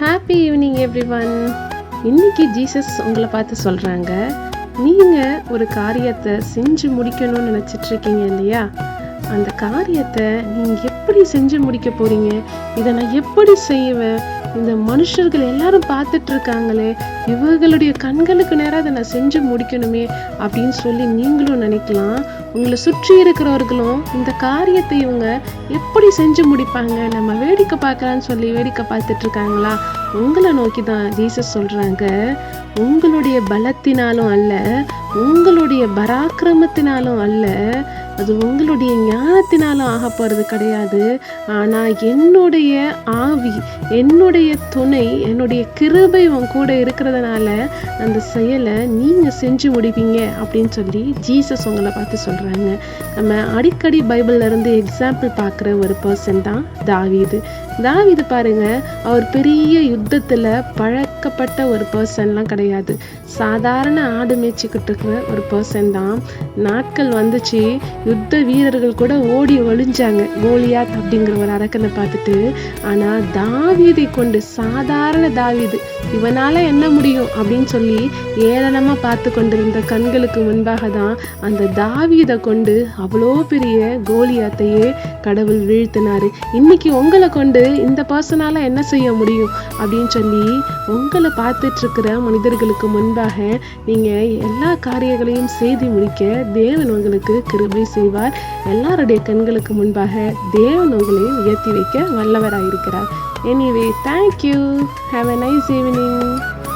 Happy evening every one இன்னைக்கு Jesus உங்களை பார்த்து சொல்கிறாங்க நீங்கள் ஒரு காரியத்தை செஞ்சு முடிக்கணும்னு நினச்சிட்ருக்கீங்க இல்லையா? அந்த காரியத்தை நீங்கள் எப்படி செஞ்சு முடிக்க போகிறீங்க இதை நான் எப்படி செய்வேன்? இந்த மனுஷர்கள் எல்லாரும் பார்த்துட்டு இருக்காங்களே இவர்களுடைய கண்களுக்கு நேராக அதை நான் செஞ்சு முடிக்கணுமே அப்படின்னு சொல்லி நீங்களும் நினைக்கலாம். உங்களை சுற்றி இருக்கிறவர்களும் இந்த காரியத்தை இவங்க எப்படி செஞ்சு முடிப்பாங்க நம்ம வேடிக்கை பார்க்கலான்னு சொல்லி வேடிக்கை பார்த்துட்டு இருக்காங்களா உங்களை நோக்கி தான் ஜீசஸ் சொல்கிறாங்க உங்களுடைய பலத்தினாலும் அல்ல உங்களுடைய பராக்கிரமத்தினாலும் அல்ல அது உங்களுடைய ஞானத்தினாலும் ஆக போகிறது கிடையாது. ஆனால் என்னுடைய உதவி என்னுடைய துணை என்னுடைய கிருபை உன் கூட இருக்கிறதுனால அந்த செயலை நீங்கள் செஞ்சு முடிப்பீங்க அப்படின்னு சொல்லி ஜீசஸ் உங்களை பார்த்து சொல்கிறாங்க நம்ம அடிக்கடி பைபிள்லேருந்து எக்ஸாம்பிள் பார்க்குற ஒரு பர்சன் தான் தாவீது. தாவீது பாருங்க அவர் பெரிய யுத்தத்தில் பழக்கப்பட்ட ஒரு பர்சன்லாம் கிடையாது. சாதாரண ஆடு மேய்ச்சிக்கிட்டு இருக்கிற ஒரு பர்சன் தான். நாட்கள் வந்துச்சு யுத்த வீரர்கள் கூட ஓடி ஒழிஞ்சாங்க கோலியாத் அப்படிங்கிற ஒரு அரக்கனை பார்த்துட்டு ஆனால் தாவீதை கொண்டு சாதாரண தாவீது இவனால என்ன முடியும் அப்படின்னு சொல்லி ஏளனமா பார்த்து கொண்டிருந்த கண்களுக்கு முன்பாக தான் அந்த தாவீதை கொண்டு அவ்வளோ பெரிய கோலியாத்தையே கடவுள் வீழ்த்தினாரு. இன்னைக்கு உங்களை கொண்டு இந்த பர்சனால என்ன செய்ய முடியும் அப்படின்னு சொல்லி உங்களை பார்த்துட்டு இருக்கிற மனிதர்களுக்கு முன்பாக நீங்க எல்லா காரியங்களையும் செய்து முடிக்க தேவன் உங்களுக்கு கிருபை செய்வார். எல்லாருடைய கண்களுக்கு முன்பாக தேவன் உங்களை உயர்த்தி வைக்க வல்லவராயிருக்கிறார். Anyway, thank you. Have a nice evening.